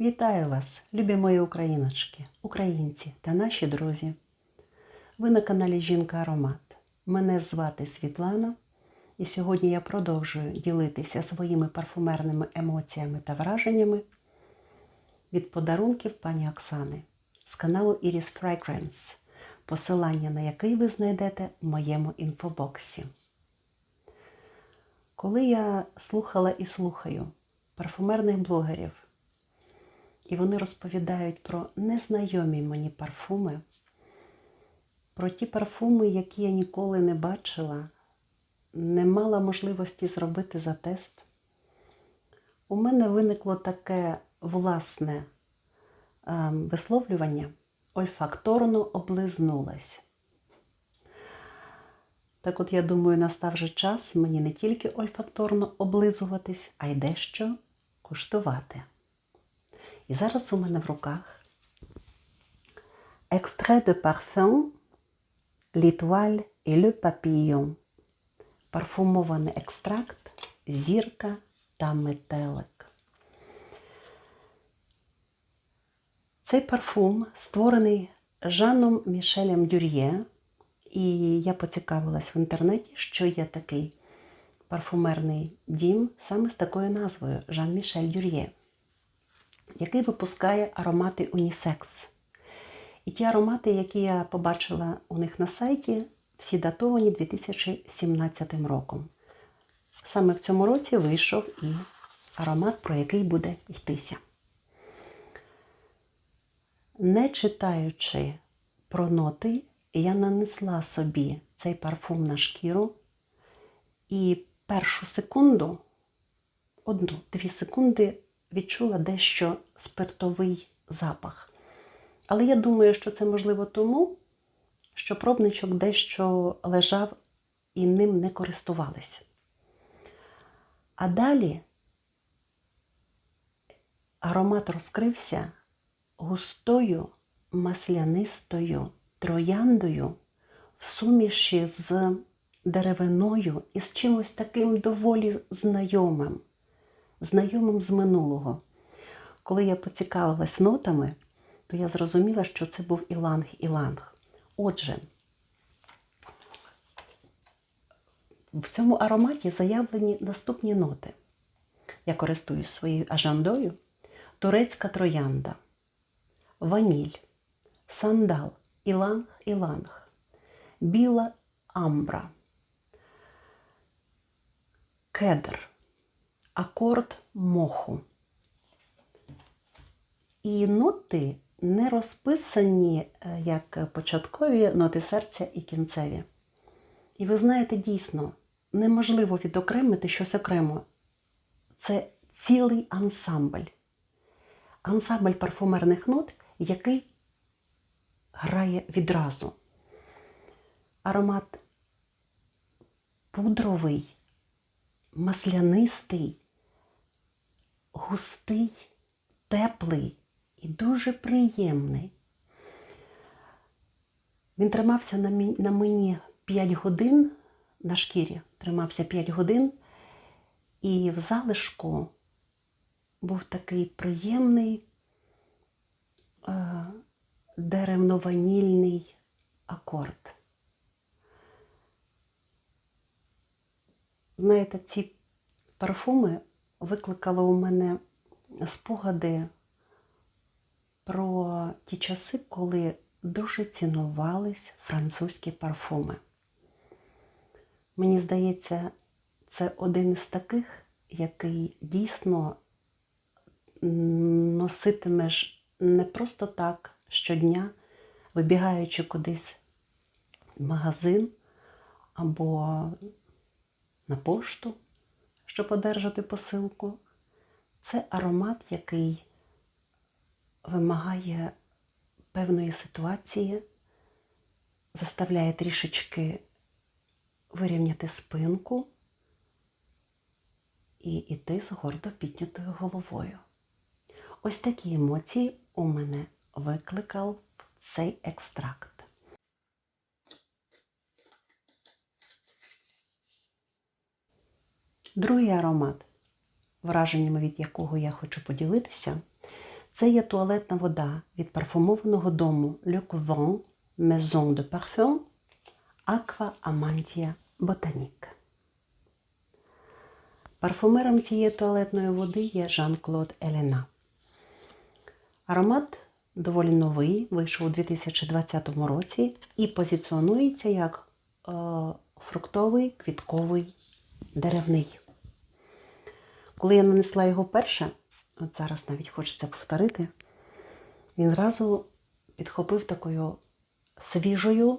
Вітаю вас, любі мої україночки, українці та наші друзі. Ви на каналі Жінка Аромат. Мене звати Світлана, і сьогодні я продовжую ділитися своїми парфумерними емоціями та враженнями від подарунків пані Оксани з каналу Iris Fragrance, посилання на який ви знайдете в моєму інфобоксі. Коли я слухала і слухаю парфумерних блогерів, і вони розповідають про незнайомі мені парфуми, про ті парфуми, які я ніколи не бачила, не мала можливості зробити за тест. У мене виникло таке власне ем, висловлювання ольфакторно облизнулась. Так от я думаю, настав же час мені не тільки ольфакторно облизуватись, а й дещо куштувати. І зараз у мене в руках Extrait de parfum L'Étoile et le Papillon. Парфумований екстракт, зірка та метелик. Цей парфум створений Жаном Мішелем Дюр'є, і я поцікавилась в інтернеті, що є такий парфумерний дім саме з такою назвою Жан Мішель Дюр'є який випускає аромати унісекс. І ті аромати, які я побачила у них на сайті, всі датовані 2017 роком. Саме в цьому році вийшов і аромат, про який буде йтися. Не читаючи про ноти, я нанесла собі цей парфум на шкіру і першу секунду, одну-дві секунди відчула дещо спиртовий запах. Але я думаю, що це можливо тому, що пробничок дещо лежав і ним не користувалися. А далі аромат розкрився густою маслянистою трояндою в суміші з деревиною і з чимось таким доволі знайомим знайомим з минулого. Коли я поцікавилась нотами, то я зрозуміла, що це був іланг-іланг. Отже, в цьому ароматі заявлені наступні ноти. Я користуюсь своєю ажандою, турецька троянда, ваніль, сандал, іланг-іланг, біла амбра, кедр акорд моху. І ноти не розписані е, як початкові ноти серця і кінцеві. І ви знаєте, дійсно, неможливо відокремити щось окремо. Це цілий ансамбль. Ансамбль парфумерних нот, який грає відразу. Аромат пудровий, маслянистий, густий, теплий і дуже приємний. Він тримався на мені 5 годин на шкірі, тримався 5 годин, і в залишку був такий приємний е, деревно-ванільний акорд. Знаєте, ці парфуми викликали у мене спогади про ті часи, коли дуже цінувались французькі парфуми. Мені здається, це один із таких, який дійсно носитимеш не просто так щодня, вибігаючи кудись в магазин або на пошту щоб одержати посилку. Це аромат, який вимагає певної ситуації, заставляє трішечки вирівняти спинку і йти з гордо піднятою головою. Ось такі емоції у мене викликав цей екстракт. Другий аромат, враженнями від якого я хочу поділитися, Це є туалетна вода від парфумованого дому Le Couvent Maison de Parfum Aqua Amantia Botanique. Парфумером цієї туалетної води є Жан-Клод Елена. Аромат доволі новий, вийшов у 2020 році і позиціонується як е, фруктовий, квітковий, деревний. Коли я нанесла його вперше, от зараз навіть хочеться повторити, він зразу підхопив такою свіжою,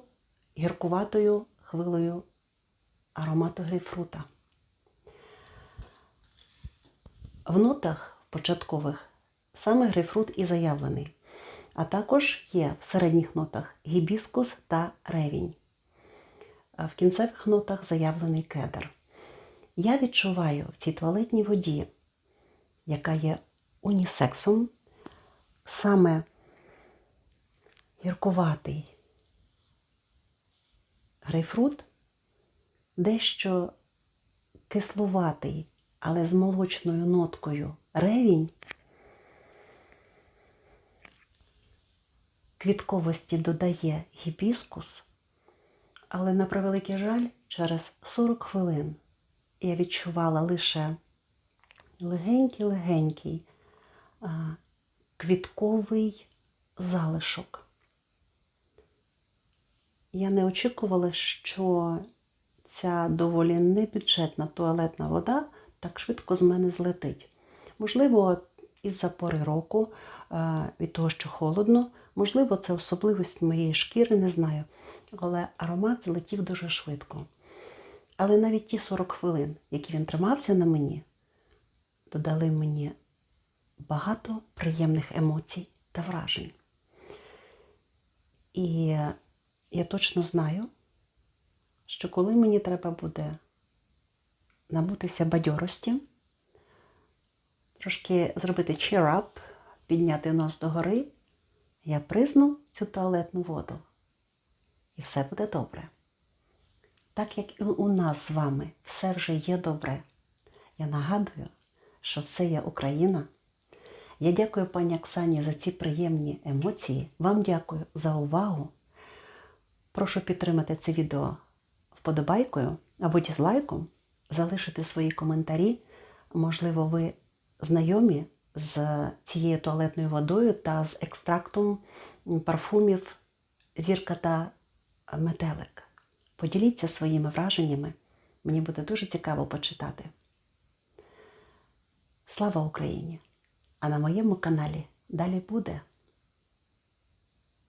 гіркуватою хвилею аромату грейпфрута. В нотах початкових саме грейпфрут і заявлений, а також є в середніх нотах гібіскус та ревінь. А в кінцевих нотах заявлений кедр. Я відчуваю в цій туалетній воді, яка є унісексом, саме гіркуватий грейпфрут, дещо кислуватий, але з молочною ноткою ревінь, квітковості додає гібіскус, але на превеликий жаль, через 40 хвилин я відчувала лише легенький-легенький квітковий залишок. Я не очікувала, що ця доволі небюджетна туалетна вода так швидко з мене злетить. Можливо, із-за пори року, від того, що холодно, можливо, це особливість моєї шкіри, не знаю. Але аромат злетів дуже швидко. Але навіть ті 40 хвилин, які він тримався на мені, додали мені багато приємних емоцій та вражень. І я точно знаю, що коли мені треба буде набутися бадьорості, трошки зробити cheer up, підняти нос догори, я призну цю туалетну воду. І все буде добре. Так як і у нас з вами все вже є добре. Я нагадую, що все є Україна. Я дякую пані Оксані за ці приємні емоції. Вам дякую за увагу. Прошу підтримати це відео вподобайкою або дізлайком, залишити свої коментарі. Можливо, ви знайомі з цією туалетною водою та з екстрактом парфумів зірка та метелик. Поділіться своїми враженнями. Мені буде дуже цікаво почитати. Слава Україні! А на моєму каналі далі буде.